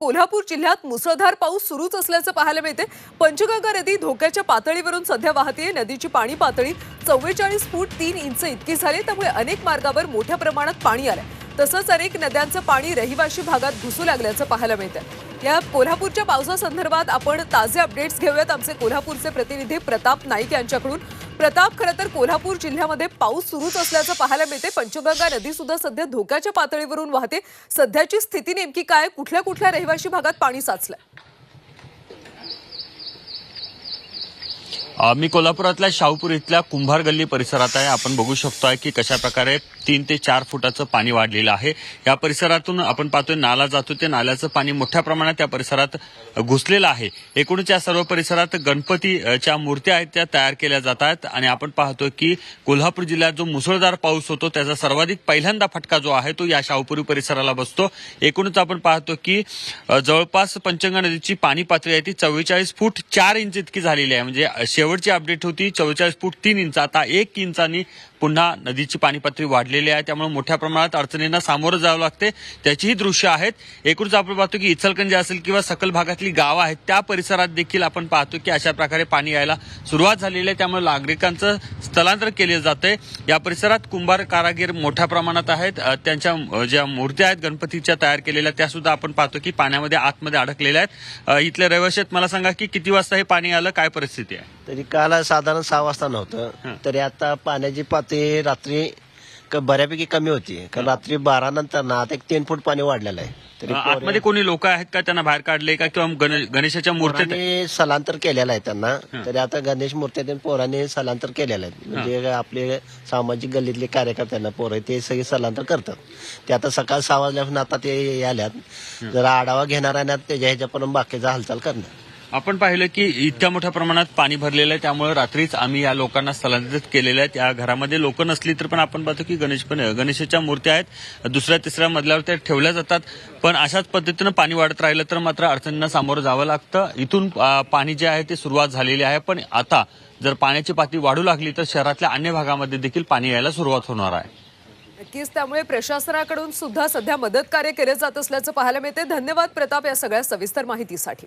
कोल्हापूर जिल्ह्यात मुसळधार पाऊस सुरूच असल्याचं पाहायला मिळते पंचगंगा नदी धोक्याच्या पातळीवरून सध्या वाहतीये नदीची पाणी पातळी चव्वेचाळीस फूट तीन इंच इतकी झाली त्यामुळे अनेक मार्गावर मोठ्या प्रमाणात पाणी आलंय. तसंच अनेक नद्यांचं पाणी रहिवाशी भागात घुसू लागल्याचं पाहायला मिळतं या कोल्हापूरच्या पावसासंदर्भात आपण ताजे अपडेट्स घेऊयात. आमचे कोल्हापूरचे प्रतिनिधी प्रताप नाईक यांच्याकडून. प्रताप खरं तर कोल्हापूर जिल्ह्यामध्ये पाऊस सुरूच असल्याचं पाहायला मिळते पंचगंगा नदी सुद्धा सध्या धोक्याच्या पातळीवरून वाहते. सध्याची स्थिती नेमकी काय? कुठल्या कुठल्या रहिवाशी भागात पाणी साचलंय? मी कोल्हापुरातल्या शाहूपूर इथल्या कुंभार गल्ली परिसरात आहे. आपण बघू शकतोय की कशा प्रकारे तीन ते चार फुटाचं पाणी वाढलेलं आहे. या परिसरातून आपण पाहतोय नाला जातो ते नाल्याचं पाणी मोठ्या प्रमाणात त्या परिसरात घुसलेलं आहे. एकूणच या सर्व परिसरात गणपतीच्या मूर्त्या आहेत त्या तयार केल्या जात आहेत. आणि आपण पाहतोय की कोल्हापूर जिल्ह्यात जो मुसळधार पाऊस होतो त्याचा सर्वाधिक पहिल्यांदा फटका जो आहे तो या शाहूपुरी परिसराला बसतो. एकूणच आपण पाहतो की जवळपास पंचगंगा नदीची पाणी पातळी आहे ती चव्वेचाळीस फूट चार इंच इतकी झालेली आहे. म्हणजे शेवटची अपडेट होती. चव्वेचाळीस फूट तीन इंच. आता एक इंचानी पुन्हा नदीची पाणी पातळी वाढलेली आहे त्यामुळे मोठ्या प्रमाणात अडचणींना सामोरं जावं लागते. त्याचीही दृश्य आहेत. एकूणच आपण पाहतो की इचलकंजी असेल किंवा सकल भागातली गावं आहेत त्या परिसरात देखील आपण पाहतो की अशा प्रकारे पाणी यायला सुरुवात झालेली आहे. त्यामुळे नागरिकांचं स्थलांतर केले जाते या परिसरात कुंभार कारागीर मोठ्या प्रमाणात आहेत. त्यांच्या ज्या मूर्त्या आहेत गणपतीच्या तयार केलेल्या त्या सुद्धा आपण पाहतो की पाण्यामध्ये आतमध्ये अडकलेल्या आहेत. अ, इथले रहिवाशी आहेत. मला सांगा की किती वाजता हे पाणी आलं? काय परिस्थिती आहे? तरी काल साधारण सहा वाजता. नव्हतं. तरी आता पाण्याची पातळी रात्री क- बऱ्यापैकी कमी होती. कारण रात्री बारा नंतर ना आता एक तीन फूट पाणी वाढलेलं आहे. तरी आतमध्ये कोणी लोक आहेत का त्यांना बाहेर काढले का? किंवा गण- गणेशाच्या पोरांनी स्थलांतर केलेलं आहे त्यांना. तरी आता गणेश मूर्त्या पोरांनी स्थलांतर केलेलं आहे. म्हणजे आपले सामाजिक गल्लीतले कार्यकर्त्यांना पोरं ते सगळे स्थलांतर करतात. ते आता सकाळ सहा वाजल्यापासून आता ते आल्यात. जरा आढावा घेणार आणि आता त्याच्या ह्याच्यापर्यंत बाकीचा हालचाल करणार. आपण पाहिलं की इतक्या मोठ्या प्रमाणात पाणी भरलेलं आहे त्यामुळे रात्रीच आम्ही या लोकांना स्थलांतरित केलेलं आहे. त्या घरामध्ये लोक नसली तर पण आपण पाहतो की गणेश पण गणेशाच्या मूर्त्या आहेत. दुसऱ्या तिसऱ्या मजल्यावर त्या ठेवल्या जातात. पण अशाच पद्धतीनं पाणी वाढत राहिलं तर मात्र अडचणींना सामोरं जावं लागतं. इथून पाणी जे आहे ते सुरुवात झालेली आहे. पण आता जर पाण्याची पातळी वाढू लागली तर शहरातल्या अन्य भागामध्ये देखील पाणी यायला सुरुवात होणार आहे. नक्कीच त्यामुळे प्रशासनाकडून सुद्धा सध्या मदत कार्य केले जात असल्याचं पाहायला मिळते. धन्यवाद प्रताप या सगळ्या सविस्तर माहितीसाठी.